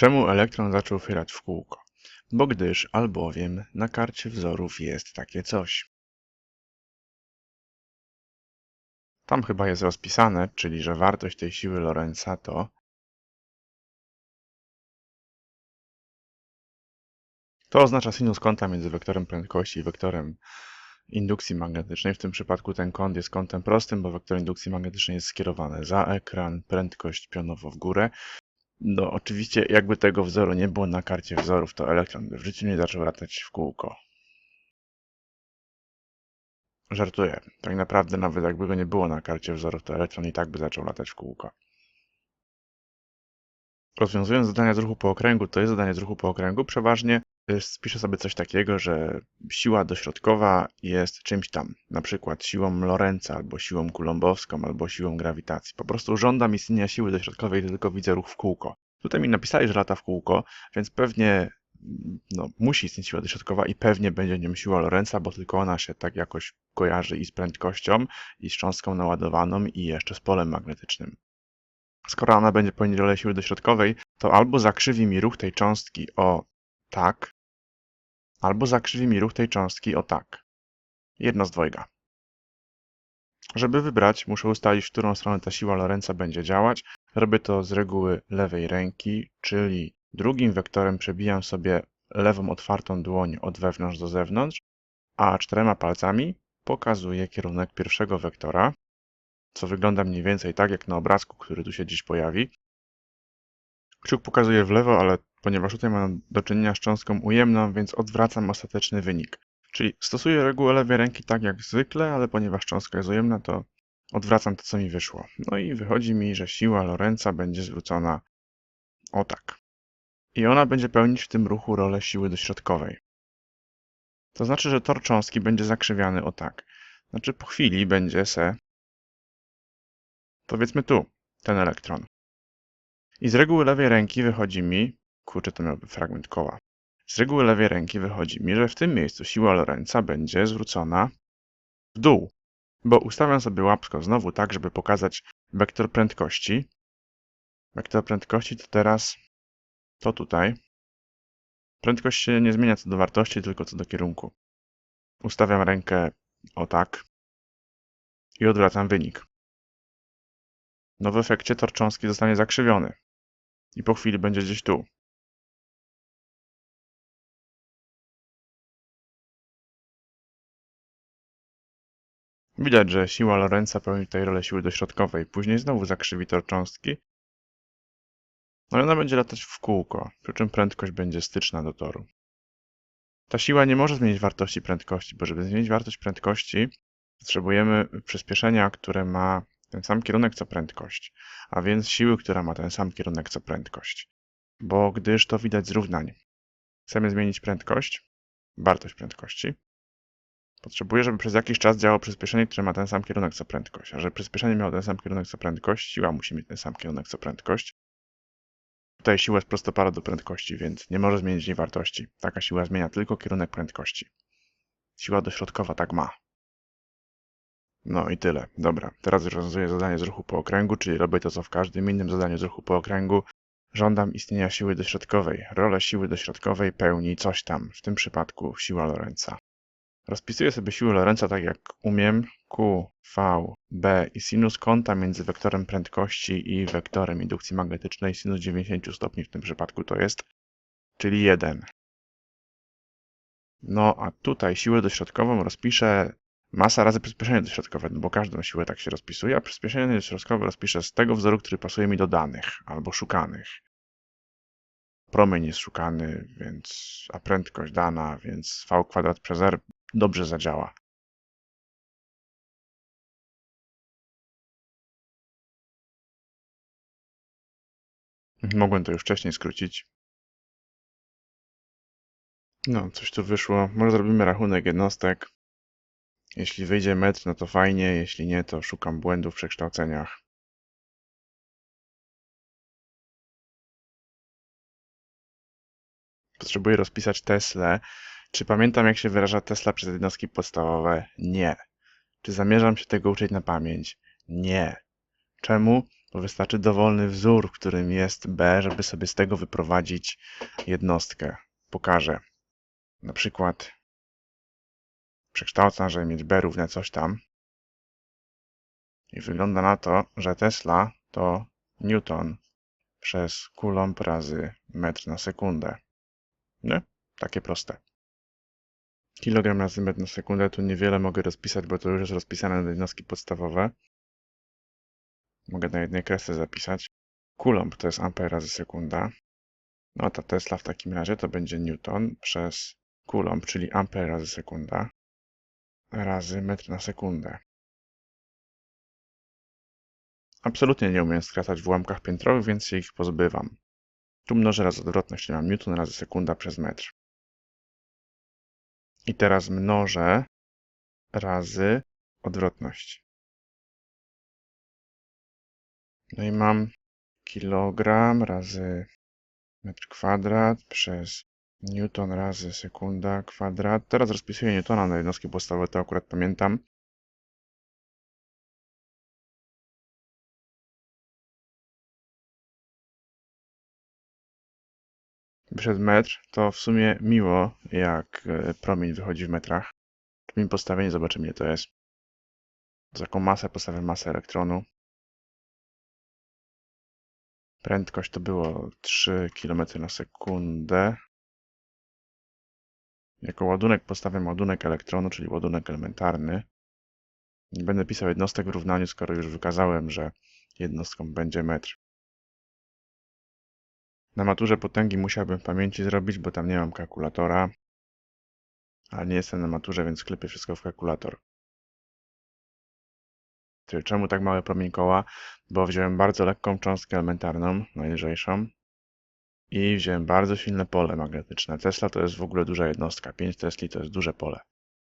Czemu elektron zaczął chylać w kółko? Bo gdyż albowiem na karcie wzorów jest takie coś. Tam chyba jest rozpisane, czyli że wartość tej siły Lorenza to To oznacza sinus kąta między wektorem prędkości i wektorem indukcji magnetycznej. W tym przypadku ten kąt jest kątem prostym, bo wektor indukcji magnetycznej jest skierowany za ekran, prędkość pionowo w górę. No, oczywiście, jakby tego wzoru nie było na karcie wzorów, to elektron by w życiu nie zaczął latać w kółko. Żartuję. Tak naprawdę, nawet jakby go nie było na karcie wzorów, to elektron i tak by zaczął latać w kółko. Rozwiązując zadania z ruchu po okręgu, to jest zadanie z ruchu po okręgu, przeważnie spiszę sobie coś takiego, że siła dośrodkowa jest czymś tam, na przykład siłą Lorenza, albo siłą kulombowską, albo siłą grawitacji. Po prostu żądam istnienia siły dośrodkowej, tylko widzę ruch w kółko. Tutaj mi napisali, że lata w kółko, więc pewnie no, musi istnieć siła dośrodkowa i pewnie będzie nią siła Lorenza, bo tylko ona się tak jakoś kojarzy i z prędkością, i z cząstką naładowaną, i jeszcze z polem magnetycznym. Skoro ona będzie pełnić rolę siły dośrodkowej, to albo zakrzywi mi ruch tej cząstki o tak, albo zakrzywi mi ruch tej cząstki o tak. Jedno z dwojga. Żeby wybrać, muszę ustalić, w którą stronę ta siła Lorenza będzie działać. Robię to z reguły lewej ręki, czyli drugim wektorem przebijam sobie lewą otwartą dłoń od wewnątrz do zewnątrz, a czterema palcami pokazuję kierunek pierwszego wektora, co wygląda mniej więcej tak jak na obrazku, który tu się dziś pojawi. Kciuk pokazuje w lewo, ale ponieważ tutaj mam do czynienia z cząstką ujemną, więc odwracam ostateczny wynik. Czyli stosuję regułę lewej ręki tak jak zwykle, ale ponieważ cząstka jest ujemna, to odwracam to, co mi wyszło. No i wychodzi mi, że siła Lorenza będzie zwrócona o tak. I ona będzie pełnić w tym ruchu rolę siły dośrodkowej. To znaczy, że tor cząstki będzie zakrzywiany o tak. Znaczy po chwili będzie se Powiedzmy tu, ten elektron. I z reguły lewej ręki wychodzi mi, kurczę, to miałby fragment koła. Z reguły lewej ręki wychodzi mi, że w tym miejscu siła Lorenza będzie zwrócona w dół, bo ustawiam sobie łapsko znowu tak, żeby pokazać wektor prędkości. Wektor prędkości to teraz to tutaj. Prędkość się nie zmienia co do wartości, tylko co do kierunku. Ustawiam rękę o tak i odwracam wynik. No w efekcie tor cząstki zostanie zakrzywiony i po chwili będzie gdzieś tu. Widać, że siła Lorenza pełni tutaj rolę siły dośrodkowej. Później znowu zakrzywi tor cząstki. No i ona będzie latać w kółko, przy czym prędkość będzie styczna do toru. Ta siła nie może zmienić wartości prędkości, bo żeby zmienić wartość prędkości, potrzebujemy przyspieszenia, które ma ten sam kierunek co prędkość, a więc siły, która ma ten sam kierunek co prędkość. Bo gdyż to widać z równań. Chcemy zmienić prędkość, wartość prędkości. Potrzebuję, żeby przez jakiś czas działało przyspieszenie, które ma ten sam kierunek co prędkość. A żeby przyspieszenie miało ten sam kierunek co prędkość, siła musi mieć ten sam kierunek co prędkość. Tutaj siła jest prostopara do prędkości, więc nie może zmienić jej wartości. Taka siła zmienia tylko kierunek prędkości. Siła dośrodkowa tak ma. No i tyle. Dobra, teraz rozwiązuję zadanie z ruchu po okręgu, czyli robię to co w każdym innym zadaniu z ruchu po okręgu. Żądam istnienia siły dośrodkowej. Rolę siły dośrodkowej pełni coś tam, w tym przypadku siła Lorenza. Rozpisuję sobie siłę Lorenza tak jak umiem. Q, V, B i sinus kąta między wektorem prędkości i wektorem indukcji magnetycznej. Sinus 90 stopni w tym przypadku to jest, czyli 1. No a tutaj siłę dośrodkową rozpiszę masa razy przyspieszenie dośrodkowe, no bo każdą siłę tak się rozpisuje, a przyspieszenie dośrodkowe rozpiszę z tego wzoru, który pasuje mi do danych albo szukanych. Promień jest szukany, więc, a prędkość dana, więc v kwadrat przez r dobrze zadziała. Mogłem to już wcześniej skrócić. No, coś tu wyszło. Może zrobimy rachunek jednostek. Jeśli wyjdzie metr, no to fajnie, jeśli nie, to szukam błędów w przekształceniach. Potrzebuję rozpisać Teslę. Czy pamiętam, jak się wyraża Tesla przez jednostki podstawowe? Nie. Czy zamierzam się tego uczyć na pamięć? Nie. Czemu? bo wystarczy dowolny wzór, którym jest B, żeby sobie z tego wyprowadzić jednostkę. Pokażę. Na przykład przekształcam, żeby mieć B równe coś tam. I wygląda na to, że Tesla to Newton przez Coulomb razy metr na sekundę. Nie? Takie proste. Kilogram razy metr na sekundę, tu niewiele mogę rozpisać, bo to już jest rozpisane na jednostki podstawowe. Mogę na jednej kresce zapisać. Coulomb to jest ampere razy sekunda. No ta Tesla w takim razie to będzie Newton przez Coulomb, czyli ampere razy sekunda, razy metr na sekundę. Absolutnie nie umiem skracać w ułamkach piętrowych, więc się ich pozbywam. Tu mnożę razy odwrotność, czyli mam Newton razy sekunda przez metr. I teraz mnożę razy odwrotność. No i mam kilogram razy metr kwadrat przez newton razy sekunda kwadrat. Teraz rozpisuję newtona na jednostki podstawowe, to akurat pamiętam. Przed metr, to w sumie miło, jak e, promień wychodzi w metrach. Tu mi postawienie, zobaczymy ile to jest. Za jaką masę postawię masę elektronu. Prędkość to było 3 km na sekundę. Jako ładunek postawiam ładunek elektronu, czyli ładunek elementarny. Nie będę pisał jednostek w równaniu, skoro już wykazałem, że jednostką będzie metr. Na maturze potęgi musiałbym w pamięci zrobić, bo tam nie mam kalkulatora. Ale nie jestem na maturze, więc klepię wszystko w kalkulator. Czemu tak małe promień koła? Bo wziąłem bardzo lekką cząstkę elementarną, najlżejszą, i wziąłem bardzo silne pole magnetyczne. Tesla to jest w ogóle duża jednostka. 5 Tesli to jest duże pole.